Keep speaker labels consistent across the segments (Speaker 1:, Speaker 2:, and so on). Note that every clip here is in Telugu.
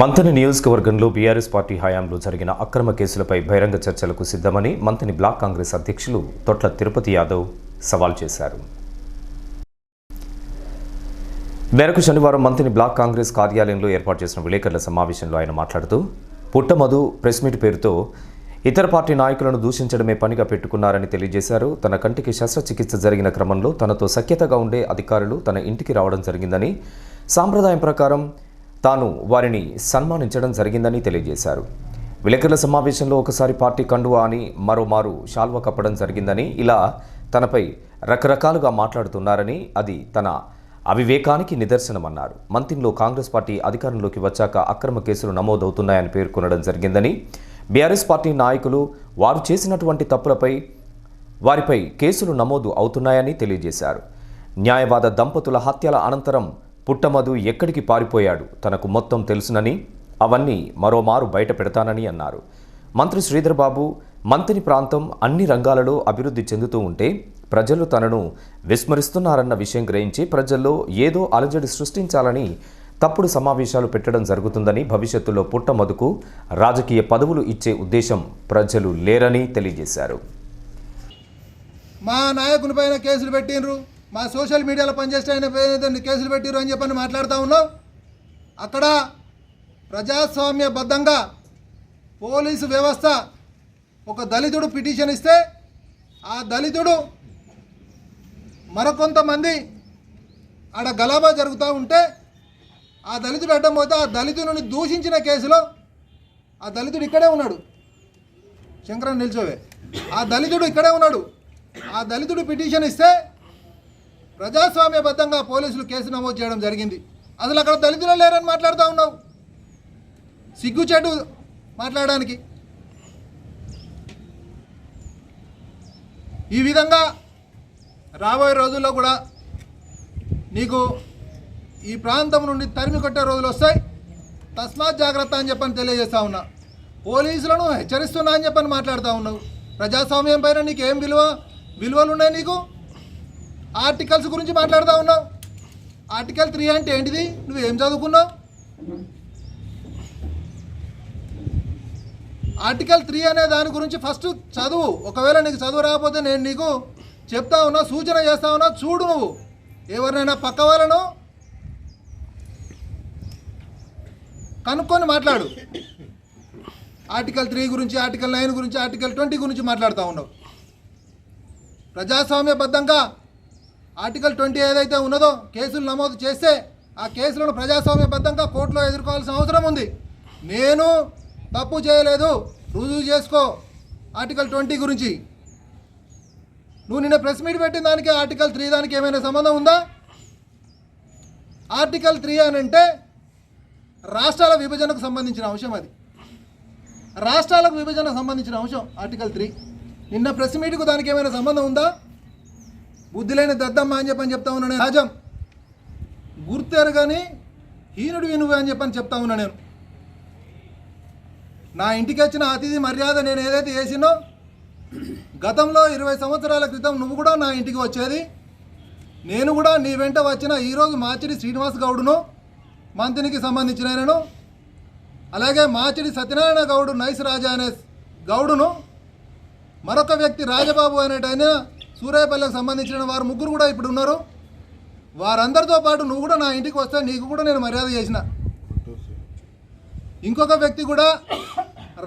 Speaker 1: మంతని నియోజకవర్గంలో బీఆర్ఎస్ పార్టీ హయాంలో జరిగిన అక్రమ కేసులపై బహిరంగ చర్చలకు సిద్ధమని మంతని బ్లాక్ కాంగ్రెస్ అధ్యక్షులు తొట్ల తిరుపతి యాదవ్ సవాల్ చేశారు. మేరకు శనివారం మంత్రి బ్లాక్ కాంగ్రెస్ కార్యాలయంలో ఏర్పాటు చేసిన విలేకరుల సమావేశంలో ఆయన మాట్లాడుతూ పుట్టమధు ప్రెస్ మీట్ పేరుతో ఇతర పార్టీ నాయకులను దూషించడమే పనిగా పెట్టుకున్నారని తెలియజేశారు. తన కంటికి శస్త్రచికిత్స జరిగిన క్రమంలో తనతో సఖ్యతగా ఉండే అధికారులు తన ఇంటికి రావడం జరిగిందని సాంప్రదాయం ప్రకారం తాను వారిని సన్మానించడం జరిగిందని తెలియజేశారు. విలేకరుల సమావేశంలో ఒకసారి పార్టీ కండువా అని మరోమారు షాల్వా కప్పడం జరిగిందని ఇలా తనపై రకరకాలుగా మాట్లాడుతున్నారని అది తన అవివేకానికి నిదర్శనమన్నారు. మంత్రిలో కాంగ్రెస్ పార్టీ అధికారంలోకి వచ్చాక అక్రమ కేసులు నమోదవుతున్నాయని పేర్కొనడం జరిగిందని బీఆర్ఎస్ పార్టీ నాయకులు వారు చేసినటువంటి తప్పులపై వారిపై కేసులు నమోదు అవుతున్నాయని తెలియజేశారు. న్యాయవాద దంపతుల హత్యల అనంతరం పుట్టమధు ఎక్కడికి పారిపోయాడు? తనకు మొత్తం తెలుసునని అవన్నీ మరోమారు బయట పెడతానని అన్నారు. మంత్రి శ్రీధర్బాబు మంత్రి ప్రాంతం అన్ని రంగాలలో అభివృద్ధి చెందుతూ ఉంటే ప్రజలు తనను విస్మరిస్తున్నారన్న విషయం గ్రహించి ప్రజల్లో ఏదో అలజడి సృష్టించాలని తప్పుడు సమావేశాలు పెట్టడం జరుగుతుందని భవిష్యత్తులో పుట్టమధుకు రాజకీయ పదవులు ఇచ్చే ఉద్దేశం ప్రజలు లేరని తెలియజేశారు.
Speaker 2: మా నాయకుని పైన కేసులు పెట్టిండ్రు. మా సోషల్ మీడియాలో పనిచేసే ఆయన కేసులు పెట్టిర్రు అని చెప్పని మాట్లాడుతూ ఉన్నాం అక్కడ ప్రజాస్వామ్యబద్ధంగా పోలీసు వ్యవస్థ ఒక దళితుడు పిటిషన్ ఇస్తే ఆ దళితుడు మరికొంతమంది ఆడ గలాబా జరుగుతూ ఉంటే ఆ దళితుడు అడ్డం పోతే ఆ దళితుడిని దూషించిన కేసులో ఆ దళితుడు ఇక్కడే ఉన్నాడు. శంకరన్ నిల్చోవే. ఆ దళితుడు ఇక్కడే ఉన్నాడు. ఆ దళితుడు పిటిషన్ ఇస్తే ప్రజాస్వామ్యబద్ధంగా పోలీసులు కేసు నమోదు చేయడం జరిగింది. అసలు అక్కడ దళితులు లేరని మాట్లాడుతూ ఉన్నావు. సిగ్గుచేటు మాట్లాడడానికి. ఈ విధంగా రాబోయే రోజుల్లో కూడా నీకు ఈ ప్రాంతం నుండి తరిమి కొట్టే రోజులు వస్తాయి. తస్మాత్ జాగ్రత్త అని చెప్పని తెలియజేస్తా ఉన్నా. పోలీసులను హెచ్చరిస్తున్నా అని చెప్పని మాట్లాడుతూ ఉన్నావు. ప్రజాస్వామ్యం పైన నీకు ఏం విలువ? విలువలు ఉన్నాయి నీకు? ఆర్టికల్స్ గురించి మాట్లాడుతూ ఉన్నావు. ఆర్టికల్ త్రీ అంటే ఏంటిది? నువ్వు ఏం చదువుకున్నావు? ఆర్టికల్ త్రీ అనే దాని గురించి ఫస్ట్ చదువు. ఒకవేళ నీకు చదువు రాకపోతే నేను నీకు చెప్తా ఉన్నా సూచన చేస్తా ఉన్నా చూడు నువ్వు. ఎవరినైనా పక్క వాళ్ళను కనుక్కొని మాట్లాడు. ఆర్టికల్ త్రీ గురించి ఆర్టికల్ నైన్ గురించి ఆర్టికల్ ట్వంటీ గురించి మాట్లాడుతూ ఉన్నావు. ప్రజాస్వామ్యబద్ధంగా ఆర్టికల్ ట్వంటీ ఏదైతే ఉన్నదో కేసులు నమోదు చేస్తే ఆ కేసులను ప్రజాస్వామ్యబద్ధంగా కోర్టులో ఎదుర్కోవాల్సిన అవసరం ఉంది. నేను తప్పు చేయలేదు. రుజువు చేసుకో. ఆర్టికల్ ట్వంటీ గురించి. నువ్వు నిన్న ప్రెస్ మీట్ పెట్టిన దానికి ఆర్టికల్ త్రీ దానికి ఏమైనా సంబంధం ఉందా? ఆర్టికల్ త్రీ అని అంటే రాష్ట్రాల విభజనకు సంబంధించిన అంశం అది. రాష్ట్రాలకు విభజనకు సంబంధించిన అంశం ఆర్టికల్ త్రీ. నిన్న ప్రెస్ మీట్కు దానికి ఏమైనా సంబంధం ఉందా? బుద్ధి లేని దద్దమ్మ అని చెప్పని చెప్తా ఉన్నా నేను. సహజం గుర్తారు కానీ హీనుడు వినువు అని చెప్పని చెప్తా ఉన్నా నేను. నా ఇంటికి వచ్చిన అతిథి మర్యాద నేను ఏదైతే చేసినో గతంలో ఇరవై సంవత్సరాల క్రితం నువ్వు కూడా నా ఇంటికి వచ్చేది. నేను కూడా నీ వెంట వచ్చిన ఈరోజు మాచిడి శ్రీనివాస్ గౌడును మంత్రికి సంబంధించిన నేను. అలాగే మాచిడి సత్యనారాయణ గౌడు నైస్ రాజా అనే గౌడును మరొక వ్యక్తి రాజబాబు అనేటైన సూర్యాపల్లికి సంబంధించిన వారు ముగ్గురు కూడా ఇప్పుడు ఉన్నారు. వారందరితో పాటు నువ్వు కూడా నా ఇంటికి వస్తే నీకు కూడా నేను మర్యాద చేసిన. ఇంకొక వ్యక్తి కూడా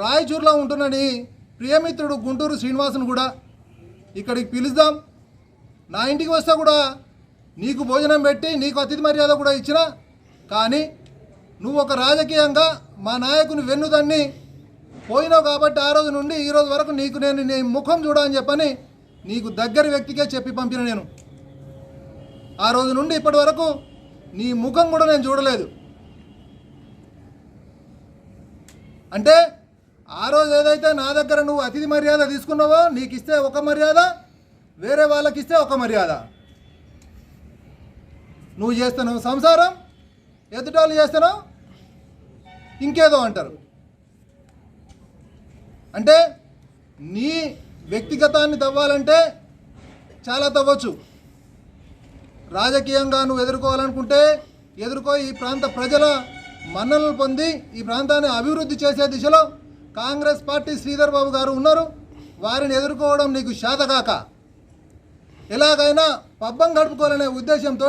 Speaker 2: రాయచూరులో ఉంటున్నని ప్రియమిత్రుడు గుంటూరు శ్రీనివాసును కూడా ఇక్కడికి పిలుద్దాం. నా ఇంటికి వస్తే కూడా నీకు భోజనం పెట్టి నీకు అతిథి మర్యాద కూడా ఇచ్చిన. కానీ నువ్వు ఒక రాజకీయంగా మా నాయకుని వెన్నుదన్ని పోయినావు కాబట్టి ఆ రోజు నుండి ఈ రోజు వరకు నీకు నేను నీ ముఖం చూడని చెప్పని నీకు దగ్గర వ్యక్తికే చెప్పి పంపిన నేను. ఆ రోజు నుండి ఇప్పటి వరకు నీ ముఖం కూడా నేను చూడలేదు. అంటే ఆ రోజు ఏదైతే నా దగ్గర నువ్వు అతిథి మర్యాద తీసుకున్నావో నీకు ఇస్తే ఒక మర్యాద వేరే వాళ్ళకి ఇస్తే ఒక మర్యాద. నువ్వు చేస్తున్నావు సంసారం ఎదుటోళ్ళు చేస్తున్నావు ఇంకేదో అంటారు. అంటే నీ వ్యక్తిగతాన్ని తవ్వాలంటే చాలా తవ్వచ్చు. రాజకీయంగా నువ్వు ఎదుర్కోవాలనుకుంటే ఎదుర్కో ఈ ప్రాంత ప్రజల మన్ననలు పొంది ఈ ప్రాంతాన్ని అభివృద్ధి చేసే దిశలో కాంగ్రెస్ పార్టీ శ్రీధర్ బాబు గారు ఉన్నారు. వారిని ఎదుర్కోవడం నీకు శాతగాక ఎలాగైనా పబ్బం గడుపుకోవాలనే ఉద్దేశంతో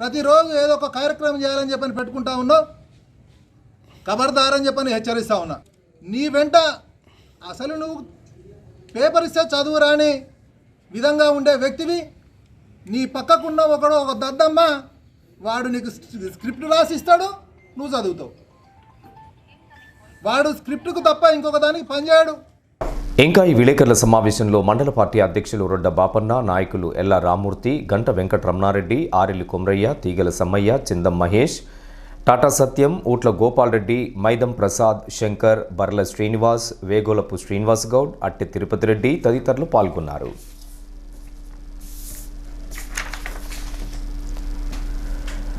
Speaker 2: ప్రతిరోజు ఏదో ఒక కార్యక్రమం చేయాలని చెప్పని పెట్టుకుంటా ఉన్నావు. కబర్దారని అని చెప్పని హెచ్చరిస్తా ఉన్నా. నీ వెంట అసలు నువ్వు పేపర్ ఇస్తే చదువు రాని విధంగా ఉండే వ్యక్తివి. నీ పక్కకున్న ఒకడు ఒక దద్దమ్మ వాడు నీకు స్క్రిప్ట్ రాసిస్తాడు నువ్వు చదువుతావు. వాడు స్క్రిప్ట్కు తప్ప ఇంకొక దానికి పనిచేయడు
Speaker 1: ఇంకా ఈ విలేకరుల సమావేశంలో మండల పార్టీ అధ్యక్షులు రొడ్డ బాపన్న నాయకులు ఎల్లా రామూర్తి గంట వెంకట రమణారెడ్డి ఆరెల్లి కొమరయ్య తీగల సమ్మయ్య చిందం మహేష్ టాటా సత్యం ఊట్ల గోపాల్ రెడ్డి మైదం ప్రసాద్ శంకర్ బర్ల శ్రీనివాస్ వేగోలపు శ్రీనివాస్ గౌడ్ అట్టె తిరుపతి రెడ్డి తదితరులు పాల్గొన్నారు.